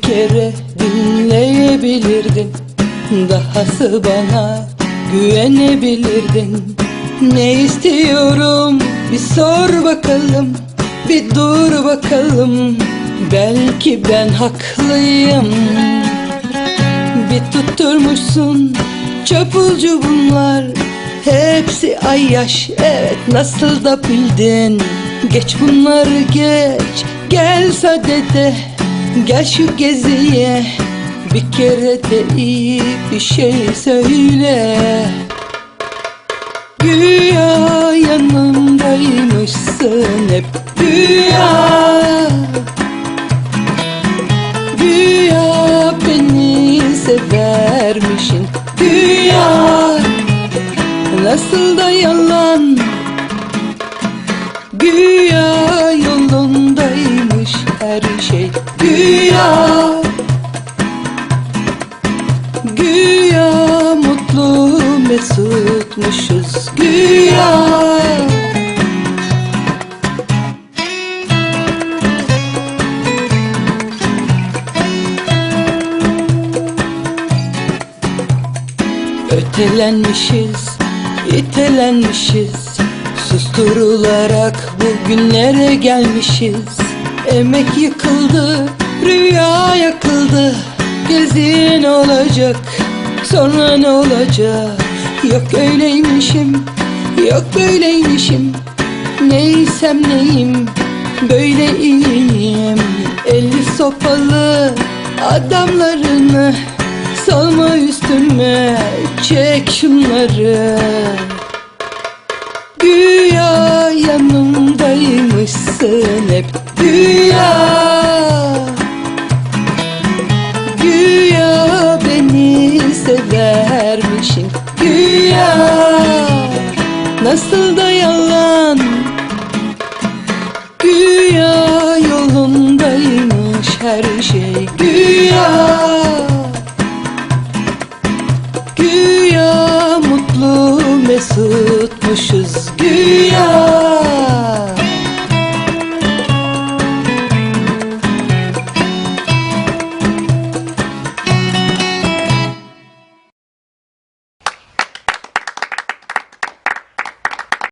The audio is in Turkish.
kere dinleyebilirdin. Dahası bana güvenebilirdin. Ne istiyorum? Bir sor bakalım. Bir dur bakalım. Belki ben haklıyım. Bir tutturmuşsun çapulcu bunlar. Hepsi ay yaş evet nasıl da bildin? Geç bunları geç. Gel sadede Gel şu geziye bir kere de iyi bir şey söyle. Güya yanımdaymışsın hep Güya. Güya beni severmişin Güya. Nasıl da yalan. Güya mesutmuşuz Güya. Ötelenmişiz, itelenmişiz. Susturularak bugünlere gelmişiz. Emek yıkıldı, rüya yakıldı. Gezin olacak, sonra ne olacak Yok öyleymişim, yok böyleymişim. Neysem neyim, böyle iyiyim. Eli sopalı adamlarını Salma üstüme. Çek şunları. Güya yanımdaymışsın hep. Güya Güya beni severmişsin Güya Nasıl da yalan. Güya yolundaymış her şey. Güya. Güya mutlu mesutmuşuz. Güya